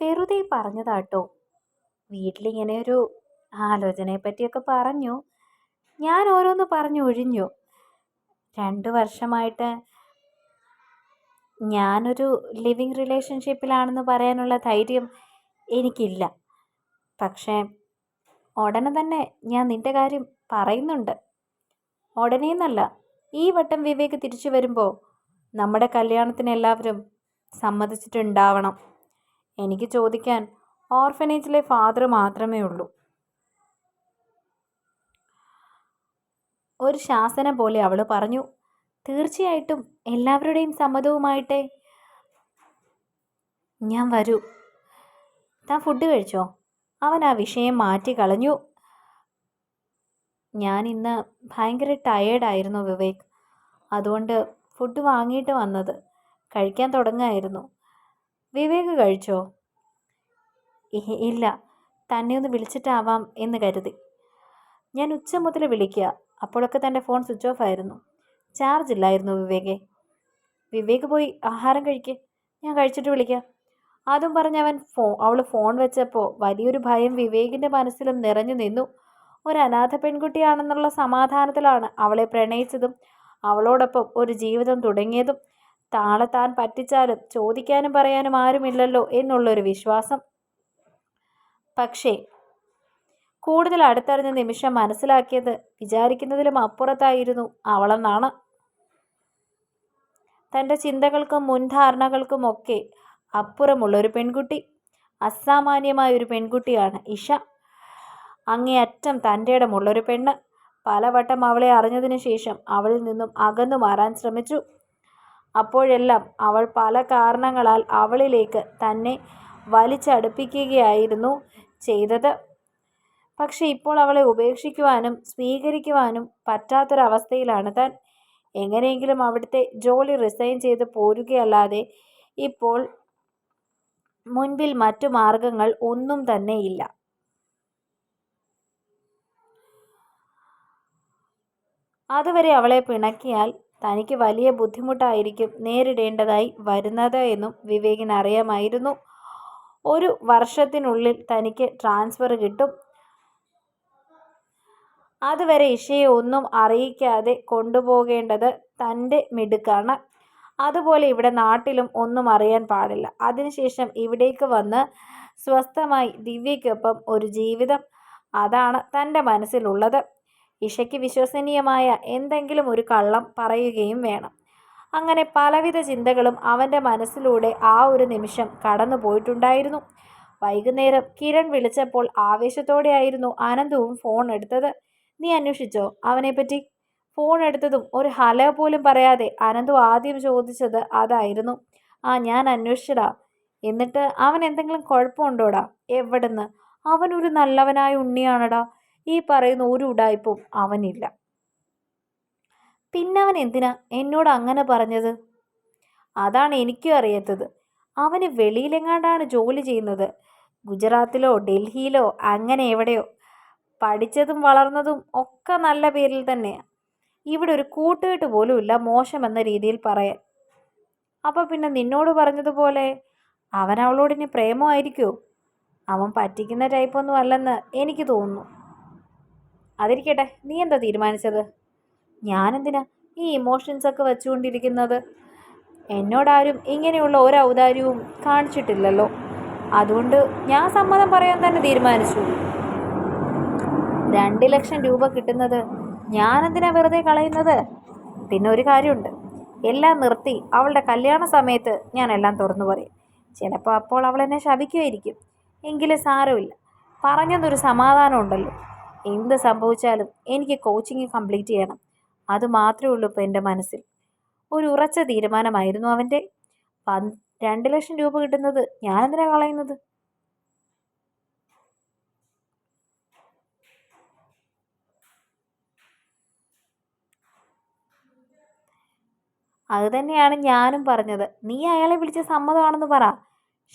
വെറുതെ പറഞ്ഞതാട്ടോ. വീട്ടിലിങ്ങനെ ഒരു ആലോചനയെ പറ്റിയൊക്കെ പറഞ്ഞു. ഞാൻ ഓരോന്ന് പറഞ്ഞു ഒഴിഞ്ഞു. രണ്ട് വർഷമായിട്ട് ഞാനൊരു ലിവിങ് റിലേഷൻഷിപ്പിലാണെന്ന് പറയാനുള്ള ധൈര്യം എനിക്കില്ല. പക്ഷേ ഉടനെ തന്നെ ഞാൻ നിന്റെ കാര്യം പറയുന്നുണ്ട്. ഉടനെ എന്നല്ല ഈ വട്ടം വിവേക് തിരിച്ചു വരുമ്പോൾ നമ്മുടെ കല്യാണത്തിന് എല്ലാവരും സമ്മതിച്ചിട്ടുണ്ടാവണം. എനിക്ക് ചോദിക്കാൻ ഓർഫനേജിലെ ഫാദർ മാത്രമേ ഉള്ളൂ. ഒരു ശാസനം പോലെ അവൾ പറഞ്ഞു തീർച്ചയായിട്ടും എല്ലാവരുടെയും സമ്മതവുമായിട്ടേ ഞാൻ വരൂ. താൻ ഫുഡ് കഴിച്ചോ? അവൻ ആ വിഷയം മാറ്റി കളഞ്ഞു. ഞാൻ ഇന്ന് ഭയങ്കര ടയേർഡായിരുന്നു വിവേക്. അതുകൊണ്ട് ഫുഡ് വാങ്ങിയിട്ട് വന്നത് കഴിക്കാൻ തുടങ്ങായിരുന്നു. വിവേക് കഴിച്ചോ? ഇല്ല. തന്നെ ഒന്ന് വിളിച്ചിട്ടാവാം എന്ന് കരുതി. ഞാൻ ഉച്ച മുതൽ വിളിക്കുക അപ്പോഴൊക്കെ തന്റെ ഫോൺ സ്വിച്ച് ഓഫ് ആയിരുന്നു. ചാർജ് ഇല്ലായിരുന്നു വിവേകെ. വിവേക് പോയി ആഹാരം കഴിക്ക്. ഞാൻ കഴിച്ചിട്ട് വിളിക്കാം. അതും പറഞ്ഞ് അവൻ ഫോ അവൾ ഫോൺ വെച്ചപ്പോൾ വലിയൊരു ഭയം വിവേകിന്റെ മനസ്സിലും നിറഞ്ഞു നിന്നു. ഒരു അനാഥ പെൺകുട്ടിയാണെന്നുള്ള സമാധാനത്തിലാണ് അവളെ പ്രണയിച്ചതും അവളോടൊപ്പം ഒരു ജീവിതം തുടങ്ങിയതും. താളെ താൻ പറ്റിച്ചാലും ചോദിക്കാനും പറയാനും ആരുമില്ലല്ലോ എന്നുള്ളൊരു വിശ്വാസം. പക്ഷേ കൂടുതൽ അടുത്തറിഞ്ഞ നിമിഷം മനസ്സിലാക്കിയത് വിചാരിക്കുന്നതിലും അപ്പുറത്തായിരുന്നു അവളെന്നാണ്. തന്റെ ചിന്തകൾക്കും മുൻധാരണകൾക്കുമൊക്കെ അപ്പുറമുള്ള ഒരു പെൺകുട്ടി അസാമാന്യമായ ഒരു പെൺകുട്ടിയാണ് ഇഷ. അങ്ങേയറ്റം തന്റെ ഇടമുള്ളൊരു പെണ്ണ്. പലവട്ടം അവളെ അറിഞ്ഞതിനു ശേഷം അവളിൽ നിന്നും അകന്നു മാറാൻ ശ്രമിച്ചു. അപ്പോഴെല്ലാം അവൾ പല കാരണങ്ങളാൽ അവളിലേക്ക് തന്നെ വലിച്ചടുപ്പിക്കുകയായിരുന്നു ചെയ്തത്. പക്ഷെ ഇപ്പോൾ അവളെ ഉപേക്ഷിക്കുവാനും സ്വീകരിക്കുവാനും പറ്റാത്തൊരവസ്ഥയിലാണ് താൻ. എങ്ങനെയെങ്കിലും അവിടുത്തെ ജോലി റിസൈൻ ചെയ്ത് പോരുകയല്ലാതെ ഇപ്പോൾ മുൻപിൽ മറ്റു മാർഗങ്ങൾ ഒന്നും തന്നെ ഇല്ല. അതുവരെ അവളെ പിണക്കിയാൽ തനിക്ക് വലിയ ബുദ്ധിമുട്ടായിരിക്കും നേരിടേണ്ടതായി വരുന്നത് എന്നും വിവേകിന് അറിയാമായിരുന്നു. ഒരു വർഷത്തിനുള്ളിൽ തനിക്ക് ട്രാൻസ്ഫർ കിട്ടും. അതുവരെ ഇഷയെ ഒന്നും അറിയിക്കാതെ കൊണ്ടുപോകേണ്ടത് തന്റെ മിടുക്കാണ്. അതുപോലെ ഇവിടെ നാട്ടിലും ഒന്നും അറിയാൻ പാടില്ല. അതിനുശേഷം ഇവിടേക്ക് വന്ന് സ്വസ്ഥമായി ദിവ്യയ്ക്കൊപ്പം ഒരു ജീവിതം. അതാണ് തന്റെ മനസ്സിലുള്ളത്. ഇഷയ്ക്ക് വിശ്വസനീയമായ എന്തെങ്കിലും ഒരു കള്ളം പറയുകയും വേണം. അങ്ങനെ പലവിധ ചിന്തകളും അവന്റെ മനസ്സിലൂടെ ആ ഒരു നിമിഷം കടന്നു പോയിട്ടുണ്ടായിരുന്നു. വൈകുന്നേരം കിരൺ വിളിച്ചപ്പോൾ ആവേശത്തോടെയായിരുന്നു അനന്തവും ഫോൺ എടുത്തത്. നീ അന്വേഷിച്ചോ? അവനെപ്പറ്റി ഫോൺ എടുത്തതും ഒരു ഹലോ പോലും പറയാതെ അനന്തു ആദ്യം ചോദിച്ചത് അതായിരുന്നു. ആ ഞാൻ അന്വേഷിച്ചടാ എന്നിട്ട് അവൻ എന്തെങ്കിലും കുഴപ്പമുണ്ടോടാ? എവിടുന്ന്? അവനൊരു നല്ലവനായ ഉണ്ണിയാണടാ. ഈ പറയുന്ന ഒരു ഉടായ്പും അവനില്ല. പിന്നെ അവൻ എന്തിനാ എന്നോട് അങ്ങനെ പറഞ്ഞത്? അതാണ് എനിക്കും അറിയാത്തത്. അവന് വെളിയിലെങ്ങാണ്ടാണ് ജോലി ചെയ്യുന്നത്? ഗുജറാത്തിലോ ഡൽഹിയിലോ അങ്ങനെ എവിടെയോ. പഠിച്ചതും വളർന്നതും ഒക്കെ നല്ല പേരിൽ തന്നെയാണ് ഇവിടെ ഒരു കൂട്ടുകെട്ട് പോലുമില്ല മോശമെന്ന രീതിയിൽ പറയാൻ. അപ്പോൾ പിന്നെ നിന്നോട് പറഞ്ഞതുപോലെ അവൻ അവളോട് ഇനി പ്രേമമായിരിക്കുമോ അവൻ പറ്റിക്കുന്ന ടൈപ്പൊന്നും അല്ലെന്ന് എനിക്ക് തോന്നുന്നു. അതിരിക്കട്ടെ നീ എന്താ തീരുമാനിച്ചത്? ഞാനെന്തിനാ ഈ ഇമോഷൻസൊക്കെ വെച്ചുകൊണ്ടിരിക്കുന്നത്? എന്നോടാരും ഇങ്ങനെയുള്ള ഒരു ഔദാര്യവും കാണിച്ചിട്ടില്ലല്ലോ. അതുകൊണ്ട് ഞാൻ സമ്മതം പറയാൻ തന്നെ തീരുമാനിച്ചു. രണ്ട് ലക്ഷം രൂപ കിട്ടുന്നത് ഞാനെന്തിനാ വെറുതെ കളയുന്നത്? പിന്നെ ഒരു കാര്യമുണ്ട്. എല്ലാം നിർത്തി അവളുടെ കല്യാണ സമയത്ത് ഞാൻ എല്ലാം തുറന്നു പറയും. ചിലപ്പോൾ അപ്പോൾ അവൾ എന്നെ ശപിക്കുമായിരിക്കും. എങ്കിലും സാരമില്ല. പറഞ്ഞതൊരു സമാധാനം ഉണ്ടല്ലോ. എന്ത് സംഭവിച്ചാലും എനിക്ക് കോച്ചിങ് കംപ്ലീറ്റ് ചെയ്യണം. അത് മാത്രമേ ഉള്ളൂ ഇപ്പോൾ എന്റെ മനസ്സിൽ. ഒരു ഉറച്ച തീരുമാനമായിരുന്നു അവന്റെ. രണ്ട് ലക്ഷം രൂപ കിട്ടുന്നത് ഞാൻ ഞാനെന്തിനാ കളയുന്നത്? അത് തന്നെയാണ് ഞാനും പറഞ്ഞത്. നീ അയാളെ വിളിച്ച സമ്മതമാണെന്ന് പറ.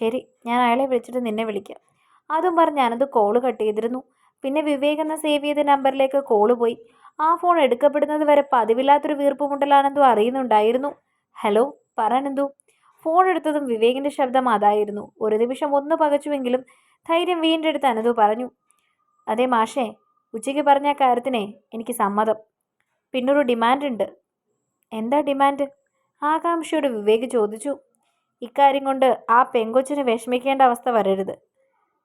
ശരി ഞാൻ അയാളെ വിളിച്ചിട്ട് നിന്നെ വിളിക്കാം. അതും പറഞ്ഞ് ഞാനത് കോൾ കട്ട് ചെയ്തിരുന്നു. പിന്നെ വിവേക് എന്ന സേവ് ചെയ്ത നമ്പറിലേക്ക് കോൾ പോയി. ആ ഫോൺ എടുക്കപ്പെടുന്നത് വരെ പതിവില്ലാത്തൊരു വീർപ്പുമുട്ടലാണെന്തോ അറിയുന്നുണ്ടായിരുന്നു. ഹലോ പറയാനെന്തു ഫോൺ എടുത്തതും വിവേകിന്റെ ശബ്ദം അതായിരുന്നു. ഒരു നിമിഷം ഒന്ന് പകച്ചുവെങ്കിലും ധൈര്യം വീണ്ടെടുത്ത് അനന്തു പറഞ്ഞു. അതേ മാഷേ ഉച്ചയ്ക്ക് പറഞ്ഞ കാര്യത്തിനെ എനിക്ക് സമ്മതം. പിന്നൊരു ഡിമാൻഡ് ഉണ്ട്. എന്താ ഡിമാൻഡ് ആകാംക്ഷയോട് വിവേക് ചോദിച്ചു. ഇക്കാര്യം കൊണ്ട് ആ പെങ്കൊച്ചിന് വിഷമിക്കേണ്ട അവസ്ഥ വരരുത്.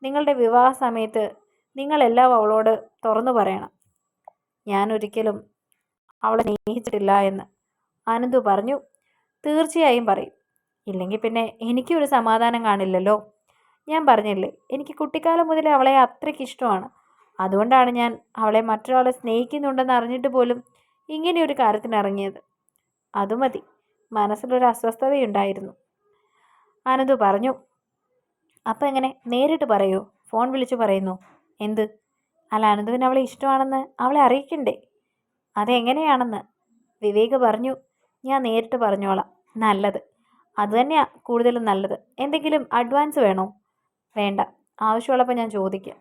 നിങ്ങളുടെ വിവാഹ സമയത്ത് നിങ്ങളെല്ലാം അവളോട് തുറന്നു പറയണം. ഞാൻ ഒരിക്കലും അവളെ സ്നേഹിച്ചിട്ടില്ല എന്ന് ആനന്ദു പറഞ്ഞു. തീർച്ചയായും പറയും. ഇല്ലെങ്കിൽ പിന്നെ എനിക്കൊരു സമാധാനം കാണില്ലല്ലോ. ഞാൻ പറഞ്ഞില്ലേ എനിക്ക് കുട്ടിക്കാലം മുതലേ അവളെ അത്രയ്ക്ക് ഇഷ്ടമാണ്. അതുകൊണ്ടാണ് ഞാൻ അവളെ മറ്റൊരാളെ സ്നേഹിക്കുന്നുണ്ടെന്ന് അറിഞ്ഞിട്ട് പോലും ഇങ്ങനെയൊരു കാര്യത്തിനിറങ്ങിയത് അതു മതി. മനസ്സിലൊരു അസ്വസ്ഥതയുണ്ടായിരുന്നു. ആനന്ദു പറഞ്ഞു അപ്പം എങ്ങനെ? നേരിട്ട് പറയൂ. ഫോൺ വിളിച്ചു പറയുന്നു. എന്ത്? അല്ല അനന്തുവിന് അവളെ ഇഷ്ടമാണെന്ന് അവളെ അറിയിക്കണ്ടേ? അതെങ്ങനെയാണെന്ന്? വിവേക് പറഞ്ഞു. ഞാൻ നേരിട്ട് പറഞ്ഞോളാം. നല്ലത്. അതുതന്നെയാണ് കൂടുതലും നല്ലത്. എന്തെങ്കിലും അഡ്വാൻസ് വേണോ? വേണ്ട. ആവശ്യമുള്ളപ്പോൾ ഞാൻ ചോദിക്കാം.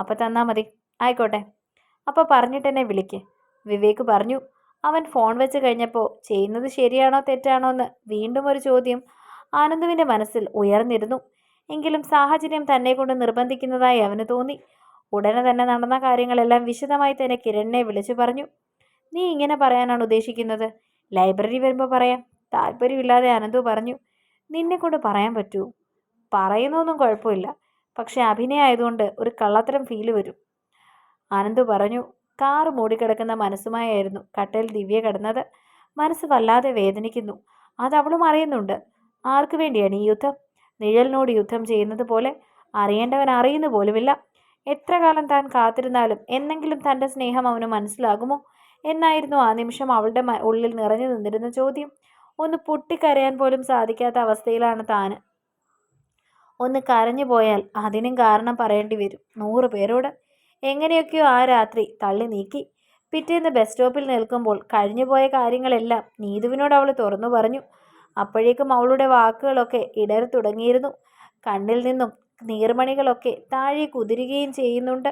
അപ്പോൾ തന്നാൽ മതി. ആയിക്കോട്ടെ. അപ്പോൾ പറഞ്ഞിട്ട് എന്നെ വിളിക്ക്. വിവേക് പറഞ്ഞു. അവൻ ഫോൺ വെച്ച് കഴിഞ്ഞപ്പോൾ ചെയ്യുന്നത് ശരിയാണോ തെറ്റാണോ എന്ന് വീണ്ടും ഒരു ചോദ്യം ആനന്ദുവിന്റെ മനസ്സിൽ ഉയർന്നിരുന്നു. എങ്കിലും സാഹചര്യം തന്നെ കൊണ്ട് നിർബന്ധിക്കുന്നതായി അവന് തോന്നി. ഉടനെ തന്നെ നടന്ന കാര്യങ്ങളെല്ലാം വിശദമായി തന്നെ കിരണിനെ വിളിച്ചു പറഞ്ഞു. നീ ഇങ്ങനെ പറയാനാണ് ഉദ്ദേശിക്കുന്നത്? ലൈബ്രറി വരുമ്പോൾ പറയാം. താല്പര്യമില്ലാതെ അനന്തു പറഞ്ഞു നിന്നെ കൊണ്ട് പറയാൻ പറ്റൂ. പറയുന്നൊന്നും കുഴപ്പമില്ല. പക്ഷെ അഭിനയമായതുകൊണ്ട് ഒരു കള്ളത്തരം ഫീൽ വരും. അനന്തു പറഞ്ഞു കാറ് മൂടിക്കിടക്കുന്ന മനസ്സുമായായിരുന്നു കട്ടയിൽ ദിവ്യ കിടന്നത്. മനസ്സ് വല്ലാതെ വേദനിക്കുന്നു. അത് അവളും അറിയുന്നുണ്ട്. ആർക്കു വേണ്ടിയാണ് ഈ യുദ്ധം? നിഴലിനോട് യുദ്ധം ചെയ്യുന്നത് പോലെ അറിയേണ്ടവൻ അറിയുന്നു പോലുമില്ല. എത്ര കാലം താൻ കാത്തിരുന്നാലും എന്നെങ്കിലും തന്റെ സ്നേഹം അവന് മനസ്സിലാകുമോ? എന്നായിരുന്നു ആ നിമിഷം അവളുടെ ഉള്ളിൽ നിറഞ്ഞു നിന്നിരുന്ന ചോദ്യം. ഒന്ന് പൊട്ടിക്കരയാൻ പോലും സാധിക്കാത്ത അവസ്ഥയിലാണ് താന്. ഒന്ന് കരഞ്ഞു പോയാൽ അതിനും കാരണം പറയേണ്ടി വരും. നൂറ് പേരോട്. എങ്ങനെയൊക്കെയോ ആ രാത്രി തള്ളി നീക്കി. പിറ്റേന്ന് ബസ് സ്റ്റോപ്പിൽ നിൽക്കുമ്പോൾ കഴിഞ്ഞുപോയ കാര്യങ്ങളെല്ലാം നീതുവിനോട് അവൾ തുറന്നു പറഞ്ഞു. അപ്പോഴേക്കും അവളുടെ വാക്കുകളൊക്കെ ഇടറി തുടങ്ങിയിരുന്നു. കണ്ണിൽ നിന്നും നീർമണികളൊക്കെ താഴെ കുതിരുകയും ചെയ്യുന്നുണ്ട്.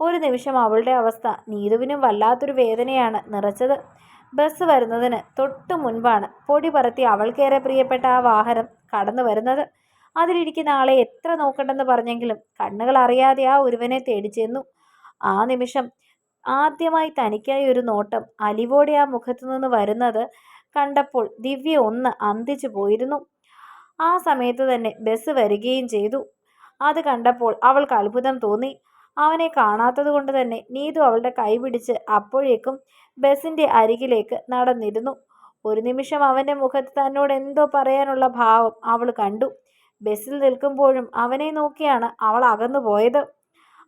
ഒരു നിമിഷം അവളുടെ അവസ്ഥ നീതുവിനും വല്ലാത്തൊരു വേദനയാണ് നിറച്ചത്. ബസ് വരുന്നതിന് തൊട്ടു മുൻപാണ് പൊടി പറത്തി അവൾക്കേറെ പ്രിയപ്പെട്ട ആ വാഹനം കടന്നു വരുന്നത്. അതിലിരിക്കുന്ന ആളെ എത്ര നോക്കണ്ടെന്ന് പറഞ്ഞെങ്കിലും കണ്ണുകൾ അറിയാതെ ആ ഒരുവനെ തേടി ചെന്നു ആ നിമിഷം ആദ്യമായി തനിക്കായി ഒരു നോട്ടം അലിവോടെ ആ മുഖത്തു നിന്ന് വരുന്നത് കണ്ടപ്പോൾ ദിവ്യ ഒന്ന് അന്തിച്ചു പോയിരുന്നു. ആ സമയത്ത് തന്നെ ബസ് വരികയും ചെയ്തു. അത് കണ്ടപ്പോൾ അവൾക്ക് അത്ഭുതം തോന്നി. അവനെ കാണാത്തത് കൊണ്ട് തന്നെ നീതു അവളുടെ കൈ പിടിച്ച് അപ്പോഴേക്കും ബസിന്റെ അരികിലേക്ക് നടന്നിരുന്നു. ഒരു നിമിഷം അവന്റെ മുഖത്ത് തന്നോട് എന്തോ പറയാനുള്ള ഭാവം അവൾ കണ്ടു. ബസ്സിൽ നിൽക്കുമ്പോഴും അവനെ നോക്കിയാണ് അവൾ അകന്നു പോയത്.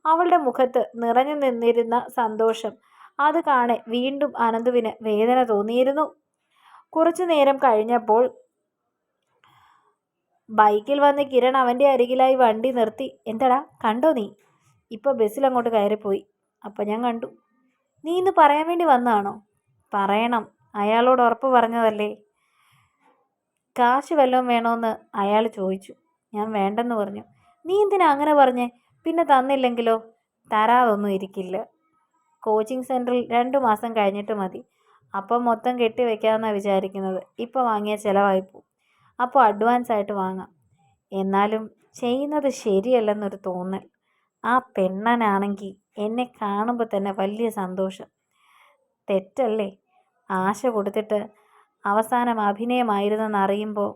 അവളുടെ മുഖത്ത് നിറഞ്ഞു നിന്നിരുന്ന സന്തോഷം. അത് കാണെ വീണ്ടും അനന്തുവിന് വേദന തോന്നിയിരുന്നു. കുറച്ചു നേരം കഴിഞ്ഞപ്പോൾ ബൈക്കിൽ വന്ന് കിരൺ അവന്റെ അരികിലായി വണ്ടി നിർത്തി. എന്താടാ കണ്ടോ നീ? ഇപ്പോൾ ബസ്സിൽ അങ്ങോട്ട് കയറിപ്പോയി. അപ്പോൾ ഞാൻ കണ്ടു. നീ ഇന്ന് പറയാൻ വേണ്ടി വന്നതാണോ? പറയണം. അയാളോട് ഉറപ്പ് പറഞ്ഞതല്ലേ. കാശ് വല്ലതും വേണമെന്ന് അയാൾ ചോദിച്ചു. ഞാൻ വേണ്ടെന്ന് പറഞ്ഞു. നീ എന്തിനാ അങ്ങനെ പറഞ്ഞേ? പിന്നെ തന്നില്ലെങ്കിലോ? തരാതൊന്നും ഇരിക്കില്ല. കോച്ചിങ് സെന്ററിൽ രണ്ട് മാസം കഴിഞ്ഞിട്ട് മതി. അപ്പം മൊത്തം കെട്ടി വെക്കാമെന്നാണ് വിചാരിക്കുന്നത്. ഇപ്പം വാങ്ങിയ ചിലവായിപ്പോവും അപ്പോൾ അഡ്വാൻസ് ആയിട്ട് വാങ്ങാം. എന്നാലും ചെയ്യുന്നത് ശരിയല്ലെന്നൊരു തോന്നൽ. ആ പെണ്ണനാണെങ്കിൽ എന്നെ കാണുമ്പോൾ തന്നെ വലിയ സന്തോഷം. തെറ്റല്ലേ? ആശ കൊടുത്തിട്ട് അവസാനം അഭിനയമായിരുന്നെന്ന് അറിയുമ്പോൾ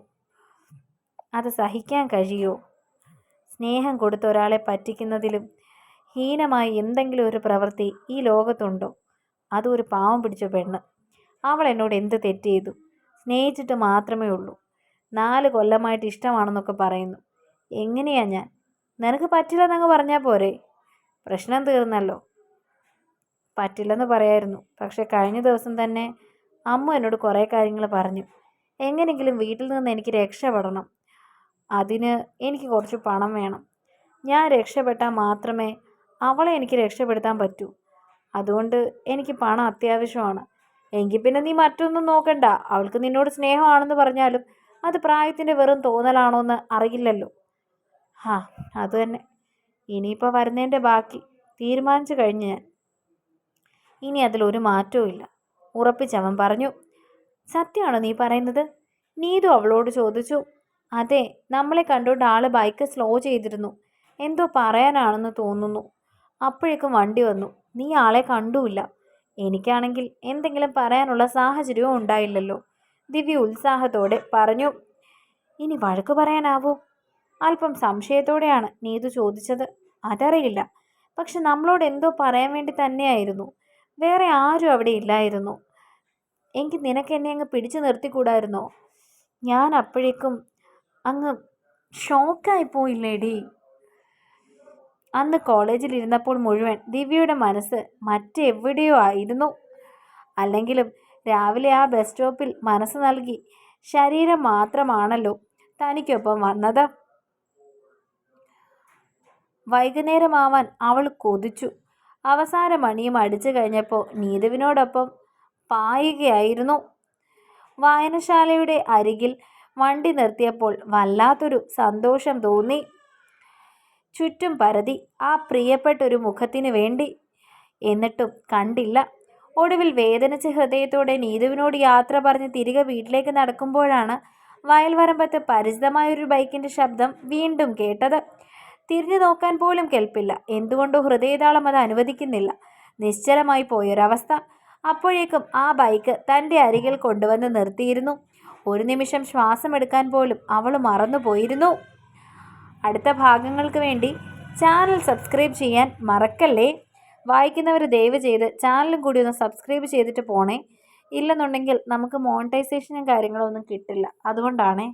അത് സഹിക്കാൻ കഴിയുമോ സ്നേഹം കൊടുത്ത ഒരാളെ പറ്റിക്കുന്നതിലും ഹീനമായി എന്തെങ്കിലും ഒരു പ്രവൃത്തി ഈ ലോകത്തുണ്ടോ? അതും ഒരു പാവം പിടിച്ച പെണ്ണ്. അവൾ എന്നോട് എന്ത് തെറ്റ് ചെയ്തു സ്നേഹിച്ചിട്ട് മാത്രമേ ഉള്ളൂ. നാല് കൊല്ലമായിട്ട് ഇഷ്ടമാണെന്നൊക്കെ പറയുന്നു. എങ്ങനെയാ ഞാൻ? നിനക്ക് പറ്റില്ലെന്നങ്ങ് പറഞ്ഞാൽ പോരെ. പ്രശ്നം തീർന്നല്ലോ. പറ്റില്ലെന്ന് പറയായിരുന്നു. പക്ഷേ കഴിഞ്ഞ ദിവസം തന്നെ അമ്മ എന്നോട് കുറേ കാര്യങ്ങൾ പറഞ്ഞു. എങ്ങനെയെങ്കിലും വീട്ടിൽ നിന്ന് എനിക്ക് രക്ഷപ്പെടണം. അതിന് എനിക്ക് കുറച്ച് പണം വേണം. ഞാൻ രക്ഷപ്പെട്ടാൽ മാത്രമേ അവളെ എനിക്ക് രക്ഷപ്പെടുത്താൻ പറ്റൂ. അതുകൊണ്ട് എനിക്ക് പണം അത്യാവശ്യമാണ്. എങ്കിൽ പിന്നെ നീ മറ്റൊന്നും നോക്കണ്ട. അവൾക്ക് നിന്നോട് സ്നേഹമാണെന്ന് പറഞ്ഞാലും അത് പ്രായത്തിന്റെ വെറും തോന്നലാണോ എന്ന് അറിയില്ലല്ലോ. ഹാ അത് തന്നെ. ഇനിയിപ്പോൾ വരുന്നതിന്റെ ബാക്കി തീരുമാനിച്ചു കഴിഞ്ഞ് ഞാൻ. ഇനി അതിലൊരു മാറ്റവും ഇല്ല. ഉറപ്പിച്ചവൻ പറഞ്ഞു സത്യമാണോ നീ പറയുന്നത്? നീതു അവളോട് ചോദിച്ചു അതെ നമ്മളെ കണ്ടുകൊണ്ട് ആൾ ബൈക്ക് സ്ലോ ചെയ്തിരുന്നു. എന്തോ പറയാനാണെന്ന് തോന്നുന്നു. അപ്പോഴേക്കും വണ്ടി വന്നു. നീ ആളെ കണ്ടുമില്ല. എനിക്കാണെങ്കിൽ എന്തെങ്കിലും പറയാനുള്ള സാഹചര്യവും ഉണ്ടായില്ലല്ലോ. ദിവ്യ ഉത്സാഹത്തോടെ പറഞ്ഞു ഇനി വഴക്ക് പറയാനാവോ? അല്പം സംശയത്തോടെയാണ് നീതു ചോദിച്ചത്. അതറിയില്ല. പക്ഷെ നമ്മളോട് എന്തോ പറയാൻ വേണ്ടി തന്നെയായിരുന്നു. വേറെ ആരും അവിടെ ഇല്ലായിരുന്നു. എങ്കിൽ നിനക്ക് എന്നെ അങ്ങ് പിടിച്ചു നിർത്തിക്കൂടായിരുന്നോ? ഞാൻ അപ്പോഴേക്കും അങ്ങ് ഷോക്കായി പോയില്ലേടി. അന്ന് കോളേജിൽ ഇരുന്നപ്പോൾ മുഴുവൻ ദിവ്യയുടെ മനസ്സ് മറ്റെവിടെയോ ആയിരുന്നു. അല്ലെങ്കിലും രാവിലെ ആ ബസ് സ്റ്റോപ്പിൽ മനസ്സ് നൽകി. ശരീരം മാത്രമാണല്ലോ തനിക്കൊപ്പം വന്നത്. വൈകുന്നേരമാവാൻ അവൾ കൊതിച്ചു. അവസാന മണിയും അടിച്ചു കഴിഞ്ഞപ്പോൾ നീതുവിനോടൊപ്പം പായുകയായിരുന്നു. വായനശാലയുടെ അരികിൽ വണ്ടി നിർത്തിയപ്പോൾ വല്ലാത്തൊരു സന്തോഷം തോന്നി. ചുറ്റും പരതി ആ പ്രിയപ്പെട്ടൊരു മുഖത്തിന് വേണ്ടി. എന്നിട്ടും കണ്ടില്ല. ഒടുവിൽ വേദനിച്ച ഹൃദയത്തോടെ നീതുവിനോട് യാത്ര പറഞ്ഞ് തിരികെ വീട്ടിലേക്ക് നടക്കുമ്പോഴാണ് വയൽവരമ്പത്ത് പരിചിതമായൊരു ബൈക്കിന്റെ ശബ്ദം വീണ്ടും കേട്ടത്. തിരിഞ്ഞു നോക്കാൻ പോലും കേൾപ്പില്ല. എന്തുകൊണ്ടോ ഹൃദയതാളം അത് അനുവദിക്കുന്നില്ല. നിശ്ചലമായി പോയൊരവസ്ഥ. അപ്പോഴേക്കും ആ ബൈക്ക് തന്റെ അരികിൽ കൊണ്ടുവന്ന് നിർത്തിയിരുന്നു. ഒരു നിമിഷം ശ്വാസമെടുക്കാൻ പോലും അവൾ മറന്നുപോയിരുന്നു. അടുത്ത ഭാഗങ്ങൾക്ക് വേണ്ടി ചാനൽ സബ്സ്ക്രൈബ് ചെയ്യാൻ മറക്കല്ലേ? വായിക്കുന്നവർ ദയവ് ചെയ്ത് ചാനലും കൂടി ഒന്ന് സബ്സ്ക്രൈബ് ചെയ്തിട്ട് പോണേ. ഇല്ലെന്നുണ്ടെങ്കിൽ നമുക്ക് മോണിറ്റൈസേഷനും കാര്യങ്ങളൊന്നും കിട്ടില്ല. അതുകൊണ്ടാണേ.